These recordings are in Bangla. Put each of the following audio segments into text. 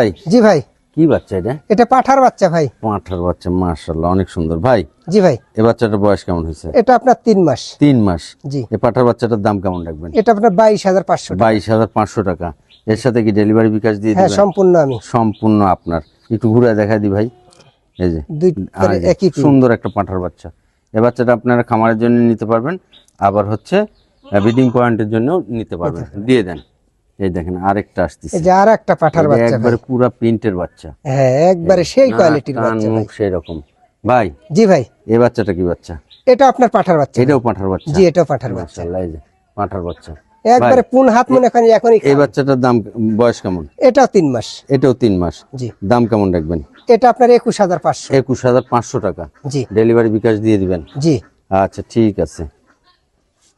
ভাই জি ভাই। কি বাচ্চা এটা? এটা পাঠার বাচ্চা ভাই। পাঁঠার বাচ্চা মাশাল্লাহ অনেক সুন্দর। ভাই জি ভাই। এ বাচ্চাটার বয়স কেমন হয়েছে? এটা আপনার তিন মাস। তিন মাস? জি। এ পাঠার বাচ্চাটার দাম কেমন রাখবেন? এটা আপনার বাইশ হাজার পাঁচশো বাইশ হাজার পাঁচশো টাকা। এর সাথে কি ডেলিভারি বিকাশ দিয়ে হ্যাঁ সম্পূর্ণ আমি। সম্পূর্ণ আপনার। একটু ঘুরে দেখা দি ভাই। এই যে দুই এই একই সুন্দর একটা পাঁঠার বাচ্চা। এ বাচ্চাটা আপনারা খামারের জন্য নিতে পারবেন আবার হচ্ছে ব্রিডিং পয়েন্টের জন্য নিতে পারবেন। দিয়ে দেন। এই দেখেন আরেকটা আসতেছে। এই যে আর একটা পাঠার বাচ্চা একবারে পুরা প্রিন্টের বাচ্চা। হ্যাঁ একবারে সেই কোয়ালিটির বাচ্চা ভাই মুখ সেই রকম ভাই জি ভাই। এই বাচ্চাটা কি বাচ্চা? এটা আপনার পাঠার বাচ্চা এটাও পাঁঠার বাচ্চা? জি এটাও পাঠার বাচ্চা। এই যে পাঁঠার বাচ্চা। একবারে পুন হাত মনে করেন এখনই এই বাচ্চাটার দাম বয়স কেমন? এটাও তিন মাস। এটাও তিন মাস। জি। দাম কেমন রাখবেন? এটা আপনার একুশ হাজার পাঁচশো। একুশ হাজার পাঁচশো টাকা। জি। ডেলিভারি বিকাশ দিয়ে দিবেন? জি। আচ্ছা ঠিক আছে।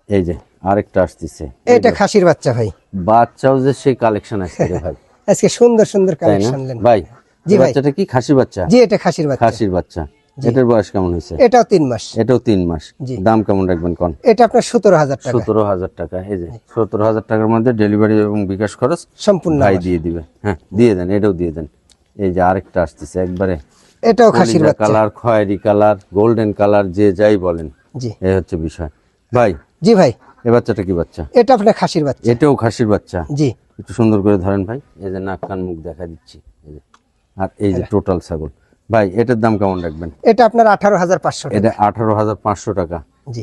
এই যে আরেকটা আসতেছে। এটা খাসির বাচ্চা ভাই। বাচ্চাও যে সেই কালেকশন আসছে ভাই। আজকে সুন্দর সুন্দর কালেকশন ভাই জি ভাই। বাচ্চাটা কি খাসি বাচ্চা? জি এটা খাসির বাচ্চা। খাসির বাচ্চা। এটার বয়স কেমন হয়েছে? এটাও তিন মাস। এটাও তিন মাস। দাম কেমন রাখবেন কোন? এটা আপনার সতেরো হাজার টাকা। সতেরো হাজার টাকা এই যে সতেরো হাজার টাকার মধ্যে ডেলিভারি এবং বিকাশ খরচ সম্পূর্ণ ভাই দিয়ে দিবে। হ্যাঁ দিয়ে দেন এটাও দিয়ে দেন। এই যে আরেকটা আসতেছে একবারে এটাও খাসির বাচ্চা। কালার খয়েরি কালার গোল্ডেন কালার যে যাই বলেন জি। এই হচ্ছে বিষয়। ভাই জি ভাই। বাচ্চাটা কি বাচ্চা? এটা আপনার খাসির বাচ্চা। এটাও খাসির বাচ্চা? জি। একটু সুন্দর করে ধরেন ভাই। এই যে নাক কান মুখ দেখা দিচ্ছি। আর এই যে টোটাল ছাগল। ভাই এটার দাম কেমন রাখবেন? এটা আপনার আঠারো হাজার পাঁচশো এটা আঠারো হাজার পাঁচশো টাকা।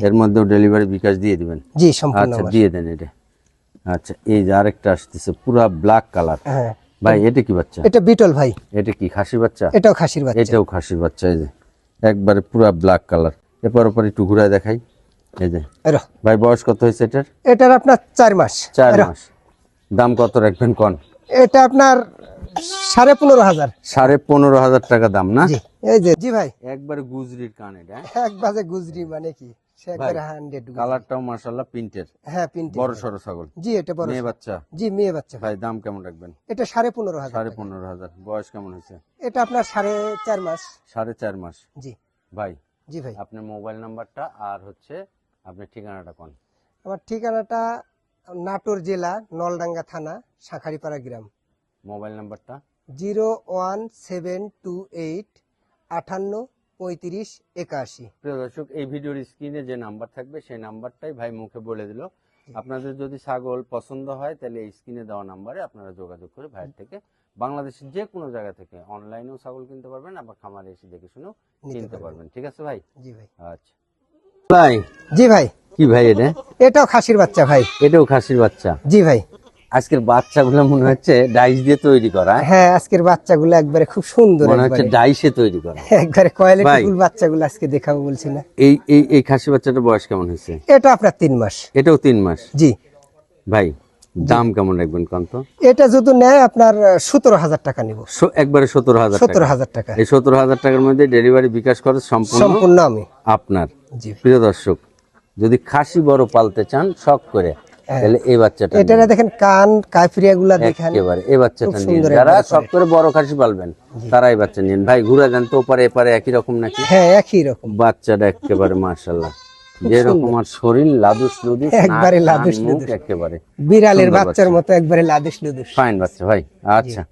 এর মধ্যেও ডেলিভারি বিকাশ দিয়ে দিবেন? জি সম্পূর্ণ আচ্ছা দিয়ে দেন এটা। আচ্ছা এই যে আরেকটা আসতেছে পুরা ব্ল্যাক কালার। হ্যাঁ। ভাই এটা কি বাচ্চা? এটা বিটল ভাই। এটা কি খাসি বাচ্চা? এটাও খাসির বাচ্চা। এটাও খাসির বাচ্চা এই যে। একবারে পুরা ব্ল্যাক কালার। এরপর পর একটু ঘুরায় দেখাই। এই যে। ভাই বয়স কত হয়েছে এটার? এটার আপনার চার মাস। চার মাস। দাম কত রাখবেন কন? এটা আপনার সাড়ে পনেরো হাজার। সাড়ে পনেরো হাজার টাকা দাম না? এই যে জি ভাই। একবারে গুজরির কান এটা হ্যাঁ? গুজরি মানে কি? কালারটাও মার্শাল্লাহ প্রিন্টের। হ্যাঁ পিন্টি বড় সড়ো ছাগল। জি এটা বড় মেয়ে বাচ্চা? জি মেয়ে বাচ্চা ভাই। দাম কেমন রাখবেন? এটা সাড়ে পনেরো হাজার সাড়ে পনেরো হাজার। বয়স কেমন হয়েছে? এটা আপনার সাড়ে চার মাস। সাড়ে চার মাস। জি। ভাই জি ভাই। আপনার মোবাইল নাম্বারটা আর হচ্ছে আপনার ঠিকানাটা কোন? আমার ঠিকানাটা নাটোর জেলা নলডাঙ্গা থানা শাঁখারিপাড়া গ্রাম। মোবাইল নাম্বারটা? Zero one seven two eight আটান্ন পঁয়ত্রিশ একাশি। প্রিয় দর্শক এই ভিডিওর স্ক্রিনে যে নাম্বার থাকবে সেই নাম্বারটাই ভাই মুখে বলে দিল। আপনাদের যদি ছাগল পছন্দ হয় তাহলে এই স্ক্রিনে দেওয়া নাম্বারে আপনারা যোগাযোগ করে ভাইয়ের থেকে বাংলাদেশের যে কোনো জায়গা থেকে অনলাইনেও ছাগল কিনতে পারবেন আবার খামারে এসে দেখে শুনেও কিনতে। পারবেন। ঠিক আছে ভাই? জি ভাই। আচ্ছা। ভাই? জি ভাই। কি ভাই এটা? এটাও খাসির বাচ্চা ভাই। এটাও খাসির বাচ্চা? জি ভাই। আজকের বাচ্চাগুলো মনে হচ্ছে ডাইস দিয়ে তৈরি করা। হ্যাঁ? হ্যাঁ আজকের বাচ্চাগুলো একবারে খুব সুন্দর মনে হচ্ছে ডাইসে তৈরি করা। একবারে কোয়ালিটি। ফুল বাচ্চাগুলো আজকে দেখাবো বলছি না। এই এই এই খাসি বাচ্চাটার বয়স কেমন হয়েছে? এটা আপনার তিন মাস। এটাও তিন মাস? জি। ভাই দাম কেমন রাখবেন কন্ত? এটা যদি নেয় আপনার সতেরো হাজার টাকা নিব। একবারে সতেরো হাজার সতেরো হাজার টাকা। এই সতেরো হাজার টাকার মধ্যে ডেলিভারি বিকাশ খরচ সম্পূর্ণ আমি। আপনার। প্রিয় দর্শক যদি খাসি বড় পালতে চান শখ করে তাহলে এই বাচ্চাটা এটা দেখেন কান কাফরিয়া গুলা দেখেন। একেবারে এই বাচ্চাটা নিন। যারা শখ করে বড় খাসি পালবেন তারাই বাচ্চা নিন। ভাই ঘুরে যান তো ওপারে এপারে একই রকম নাকি? হ্যাঁ একই রকম। বাচ্চাটা একেবারে মার্শাল্লাহ যেরকম আর শরীর লাদুস লুদুস একবারে লাদুস লুদুস। একেবারে বিড়ালের বাচ্চার মতো একবারে লাদুস লুদুস। ফাইন বাচ্চা ভাই আচ্ছা।